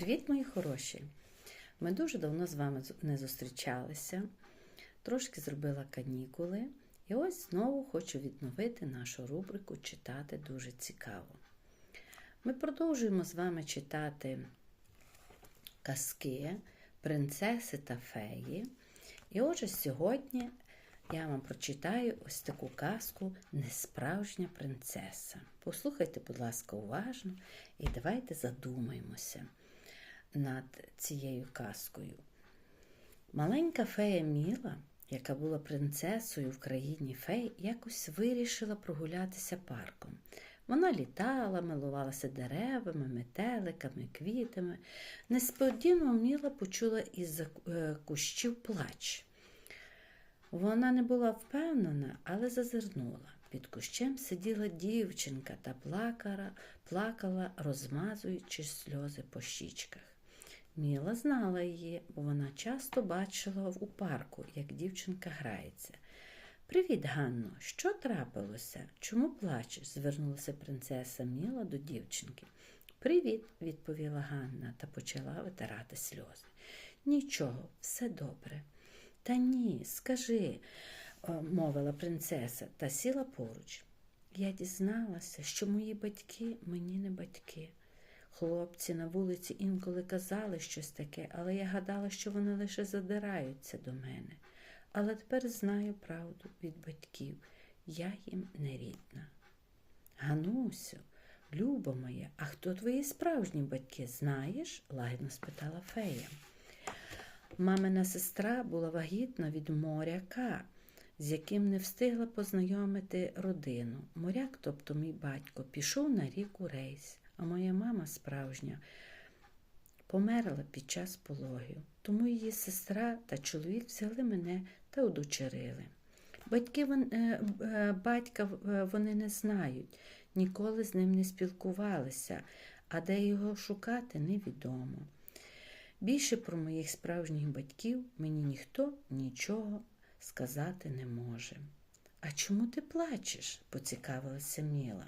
Привіт, мої хороші! Ми дуже давно з вами не зустрічалися, трошки зробила канікули, і ось знову хочу відновити нашу рубрику Читати дуже цікаво. Ми продовжуємо з вами читати казки, принцеси та феї. І отже, сьогодні я вам прочитаю ось таку казку Несправжня принцеса. Послухайте, будь ласка, уважно і давайте задумаємося над цією казкою. Маленька фея Міла, яка була принцесою в країні фей, якось вирішила прогулятися парком. Вона літала, милувалася деревами, метеликами, квітами. Несподівано Міла почула із кущів плач. Вона не була впевнена, але зазирнула. Під кущем сиділа дівчинка та плакала, плакала, розмазуючи сльози по щічках. Міла знала її, бо вона часто бачила у парку, як дівчинка грається. Привіт, Ганно, що трапилося? Чому плачеш? звернулася принцеса Міла до дівчинки. Привіт, відповіла Ганна та почала витирати сльози. Нічого, все добре. Та ні, скажи, мовила принцеса та сіла поруч. Я дізналася, що мої батьки мені не батьки. Хлопці на вулиці інколи казали щось таке, але я гадала, що вони лише задираються до мене. Але тепер знаю правду від батьків. Я їм не рідна. Ганусю, люба моя, а хто твої справжні батьки, знаєш? лагідно спитала фея. Мамина сестра була вагітна від моряка, з яким не встигла познайомити родину. Моряк, тобто мій батько, пішов на рік у рейс, а моя мама справжня померла під час пологів. Тому її сестра та чоловік взяли мене та удочерили. Батьки батька вони не знають, ніколи з ним не спілкувалися, а де його шукати невідомо. Більше про моїх справжніх батьків мені ніхто нічого сказати не може. А чому ти плачеш? поцікавилася Міла.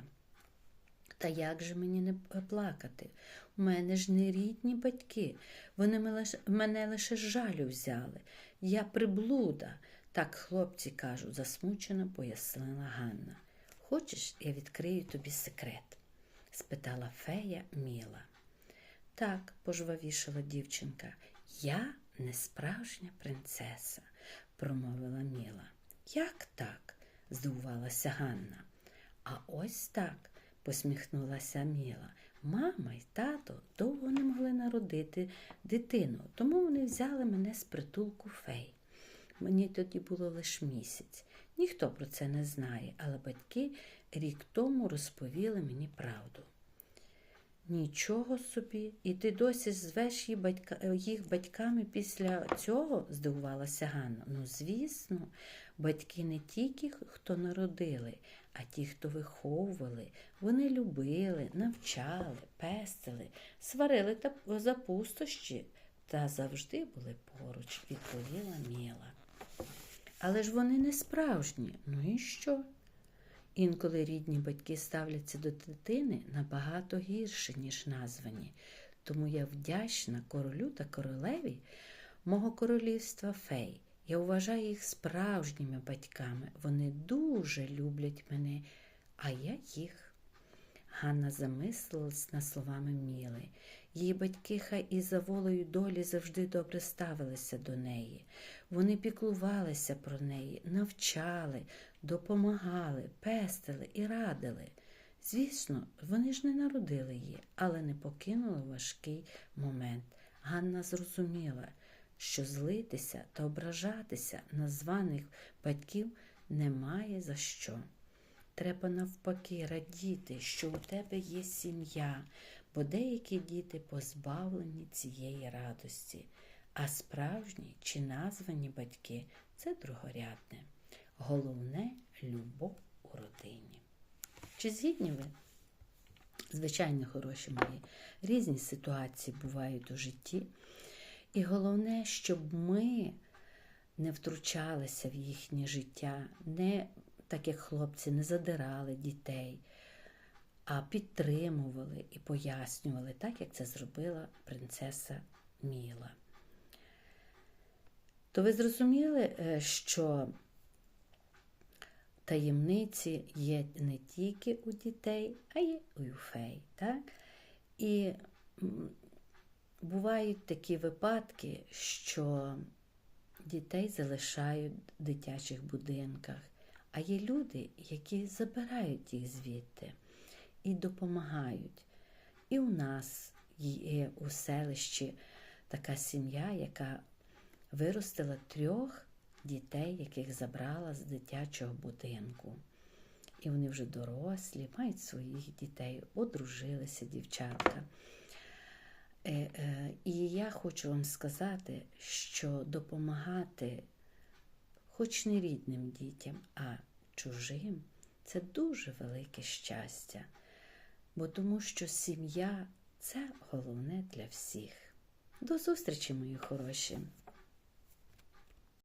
Та як же мені не плакати? У мене ж не рідні батьки. Вони мене лише жалю взяли. Я приблуда, так хлопці кажуть, засмучено пояснила Ганна. Хочеш, я відкрию тобі секрет? спитала фея Міла. Так, пожвавішала дівчинка, я не справжня принцеса, промовила Міла. Як так? здивувалася Ганна. А ось так, посміхнулася Міла. Мама й тато довго не могли народити дитину, тому вони взяли мене з притулку фей. Мені тоді було лише місяць. Ніхто про це не знає, але батьки рік тому розповіли мені правду. Нічого собі, і ти досі звеш їх, батька, їх батьками після цього? здивувалася Ганна. Ну, звісно, батьки не тільки хто народили, а ті, хто виховували. Вони любили, навчали, пестили, сварили та за пустощі та завжди були поруч, відповіла Міла. Але ж вони не справжні. Ну і що? Інколи рідні батьки ставляться до дитини набагато гірше, ніж названі, тому я вдячна королю та королеві мого королівства фей. Я вважаю їх справжніми батьками. Вони дуже люблять мене, а я їх. Ганна замислилась над словами Міли. Її батьки хай і за волею долі завжди добре ставилися до неї. Вони піклувалися про неї, навчали, допомагали, пестили і радили. Звісно, вони ж не народили її, але не покинули важкий момент. Ганна зрозуміла, що злитися та ображатися на званих батьків немає за що. Треба навпаки радіти, що у тебе є сім'я, бо деякі діти позбавлені цієї радості, а справжні чи названі батьки це другорядне. Головне любов у родині. Чи згідні ви? Звичайно, хороші мої, різні ситуації бувають у житті. І головне, щоб ми не втручалися в їхнє життя, не так як хлопці не задирали дітей, а підтримували і пояснювали, так як це зробила принцеса Міла. То ви зрозуміли, е, що таємниці є не тільки у дітей, а й у фей. Так? І бувають такі випадки, що дітей залишають в дитячих будинках, а є люди, які забирають їх звідти і допомагають. І у нас є у селищі така сім'я, яка виростила трьох дітей, яких забрала з дитячого будинку. І вони вже дорослі, мають своїх дітей, одружилися дівчатка. Е, е, І я хочу вам сказати, що допомагати, хоч не рідним дітям, а чужим, це дуже велике щастя. Бо тому що сім'я це головне для всіх. До зустрічі, мої хороші!